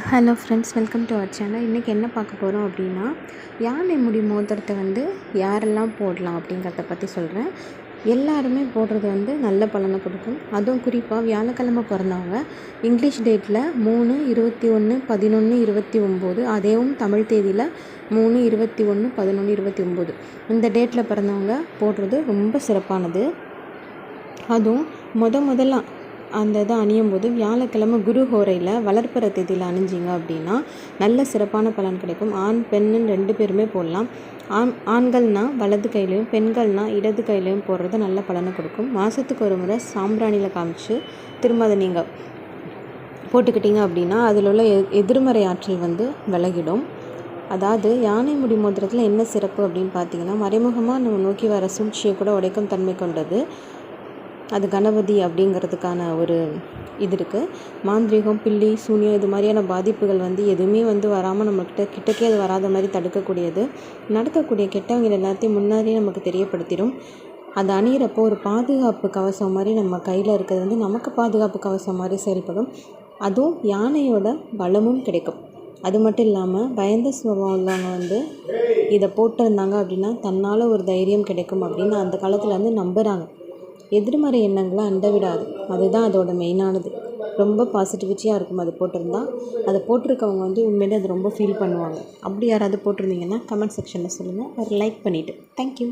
Hello friends welcome to our channel இன்றைக்கி என்ன பார்க்க போகிறோம் அப்படின்னா யானை முடி மோதிரத்தை வந்து யாரெல்லாம் போடலாம் அப்படிங்கிறத பற்றி சொல்கிறேன் எல்லாருமே போடுறது வந்து நல்ல பலனை கொடுக்கும். அதுவும் குறிப்பாக வியாழக்கிழமை பிறந்தவங்க இங்கிலீஷ் டேட்டில் மூணு இருபத்தி ஒன்று பதினொன்று இருபத்தி ஒம்பது அதேவும் தமிழ் தேதியில் மூணு இருபத்தி ஒன்று பதினொன்று இருபத்தி ஒம்பது. இந்த டேட்டில் பிறந்தவங்க போடுறது ரொம்ப சிறப்பானது. அதுவும் முத முதல்ல அந்த இதை அணியும் போது வியாழக்கிழமை குரு ஹோரையில் வளர்ப்புற தேதியில் அணிஞ்சிங்க அப்படின்னா நல்ல சிறப்பான பலன் கிடைக்கும். ஆண் பெண்ணுன்னு ரெண்டு பேருமே போடலாம். ஆண் ஆண்கள்னால் வலது கையிலையும் பெண்கள்னால் இடது கையிலையும் போடுறது நல்ல பலனை கொடுக்கும். மாதத்துக்கு ஒரு முறை சாம்பிராணியில் காமிச்சு திரும்ப அதை நீங்கள் போட்டுக்கிட்டீங்க அப்படின்னா அதில் உள்ள எதிர்மறை ஆற்றல் வந்து விலகிடும். அதாவது யானை முடி மோதிரத்தில் என்ன சிறப்பு அப்படின்னு பார்த்தீங்கன்னா மறைமுகமாக நம்ம நோக்கி வர சூழ்ச்சியை கூட உடைக்கும் தன்மை கொண்டது. அது கணபதி அப்படிங்கிறதுக்கான ஒரு இது இருக்குது மாந்திரீகம் பில்லி சூனியம் இது மாதிரியான பாதிப்புகள் வந்து எதுவுமே வந்து வராமல் நம்மக்கிட்ட கிட்டக்கே அது வராத மாதிரி தடுக்கக்கூடியது. நடக்கக்கூடிய கெட்டவங்க எல்லாத்தையும் முன்னாடியே நமக்கு தெரியப்படுத்திடும் அது அணியிறப்போ ஒரு பாதுகாப்பு கவசம் மாதிரி நம்ம கையில் இருக்கிறது வந்து நமக்கு பாதுகாப்பு கவசம் மாதிரி செயல்படும். அதுவும் யானையோட பலமும் கிடைக்கும். அது மட்டும் இல்லாமல் பயந்த சுபாவம் உள்ளவங்க வந்து இதை போட்டிருந்தாங்க அப்படின்னா தன்னால் ஒரு தைரியம் கிடைக்கும் அப்படின்னு அந்த காலத்தில் வந்து நம்புகிறாங்க எதிர்மறை எண்ணங்களை அண்ட விடாது அதுதான் அதோட மெயினானது. ரொம்ப பாசிட்டிவிட்டியாக இருக்கும் அது போட்டிருந்தா. அதை போட்டிருக்கவங்க வந்து உண்மையிலே அது ரொம்ப ஃபீல் பண்ணுவாங்க. அப்படி யாராவது போட்டிருந்தீங்கன்னா கமெண்ட் செக்ஷனில் சொல்லுங்கள் ஒரு லைக் பண்ணிவிட்டு தேங்க்யூ